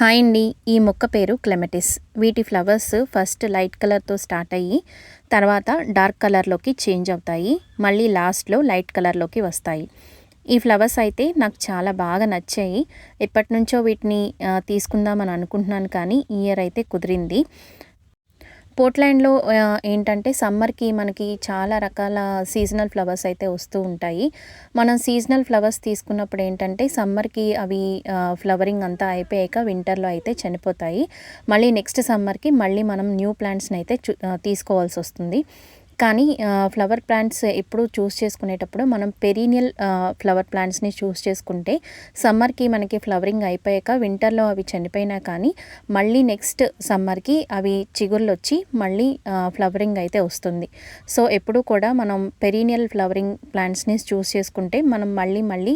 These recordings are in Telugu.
హాయ్ అండి. ఈ మొక్క పేరు క్లెమెటిస్. వీటి ఫ్లవర్స్ ఫస్ట్ లైట్ కలర్తో స్టార్ట్ అయ్యి తర్వాత డార్క్ కలర్లోకి చేంజ్ అవుతాయి మళ్ళీ లాస్ట్లో లైట్ కలర్లోకి వస్తాయి. ఈ ఫ్లవర్స్ అయితే నాకు చాలా బాగా నచ్చాయి. ఎప్పటి నుంచో వీటిని తీసుకుందామని అనుకుంటున్నాను కానీ ఈ ఇయర్ అయితే కుదిరింది. పోర్ట్లాండ్లో ఏంటంటే సమ్మర్కి మనకి చాలా రకాల సీజనల్ ఫ్లవర్స్ అయితే వస్తూ ఉంటాయి. మనం సీజనల్ ఫ్లవర్స్ తీసుకున్నప్పుడు ఏంటంటే సమ్మర్కి అవి ఫ్లవరింగ్ అంతా అయిపోయాక వింటర్లో అయితే చనిపోతాయి. మళ్ళీ నెక్స్ట్ సమ్మర్కి మళ్ళీ మనం న్యూ ప్లాంట్స్ని అయితే తీసుకోవాల్సి వస్తుంది. కానీ ఫ్లవర్ ప్లాంట్స్ ఎప్పుడు చూస్ చేసుకునేటప్పుడు మనం పెరీనియల్ ఫ్లవర్ ప్లాంట్స్ని చూస్ చేసుకుంటే సమ్మర్కి మనకి ఫ్లవరింగ్ అయిపోయాక వింటర్లో అవి చనిపోయినా కానీ మళ్ళీ నెక్స్ట్ సమ్మర్కి అవి చిగుర్లు వచ్చి మళ్ళీ ఫ్లవరింగ్ అయితే వస్తుంది. సో ఎప్పుడు కూడా మనం పెరీనియల్ ఫ్లవరింగ్ ప్లాంట్స్ని చూస్ చేసుకుంటే మనం మళ్ళీ మళ్ళీ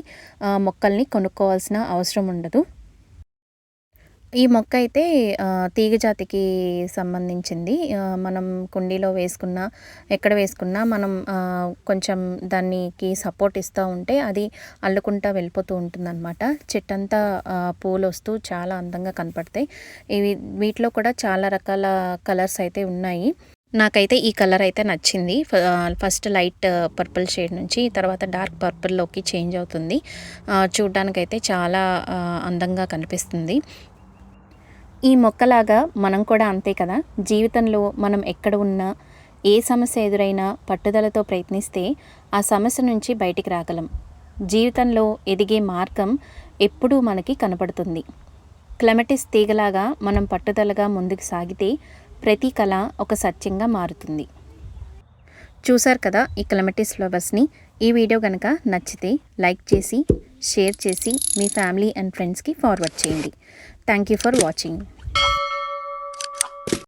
మొక్కల్ని కొనుక్కోవాల్సిన అవసరం ఉండదు. ఈ మొక్క అయితే తీగ జాతికి సంబంధించింది. మనం కుండీలో వేసుకున్న ఎక్కడ వేసుకున్నా మనం కొంచెం దానికి సపోర్ట్ ఇస్తూ ఉంటే అది అల్లుకుంటా వెళ్ళిపోతూ ఉంటుందన్నమాట. చెట్టంతా పూలు వస్తూ చాలా అందంగా కనపడతాయి. ఇవి వీటిలో కూడా చాలా రకాల కలర్స్ అయితే ఉన్నాయి. నాకైతే ఈ కలర్ అయితే నచ్చింది. ఫస్ట్ లైట్ పర్పుల్ షేడ్ నుంచి తర్వాత డార్క్ పర్పుల్లోకి చేంజ్ అవుతుంది. చూడ్డానికైతే చాలా అందంగా కనిపిస్తుంది. ఈ మొక్కలాగా మనం కూడా అంతే కదా? జీవితంలో మనం ఎక్కడ ఉన్నా ఏ సమస్య ఎదురైనా పట్టుదలతో ప్రయత్నిస్తే ఆ సమస్య నుంచి బయటికి రాగలం. జీవితంలో ఎదిగే మార్గం ఎప్పుడూ మనకి కనపడుతుంది. క్లెమటిస్ తీగలాగా మనం పట్టుదలగా ముందుకు సాగితే ప్రతి కళ ఒక సత్యంగా మారుతుంది. చూశారు కదా ఈ క్లెమటిస్ ఫ్లవర్స్ని ఈ వీడియో కనుక నచ్చితే లైక్ చేసి షేర్ చేసి మీ ఫ్యామిలీ అండ్ ఫ్రెండ్స్కి ఫార్వర్డ్ చేయండి. Thank you for watching.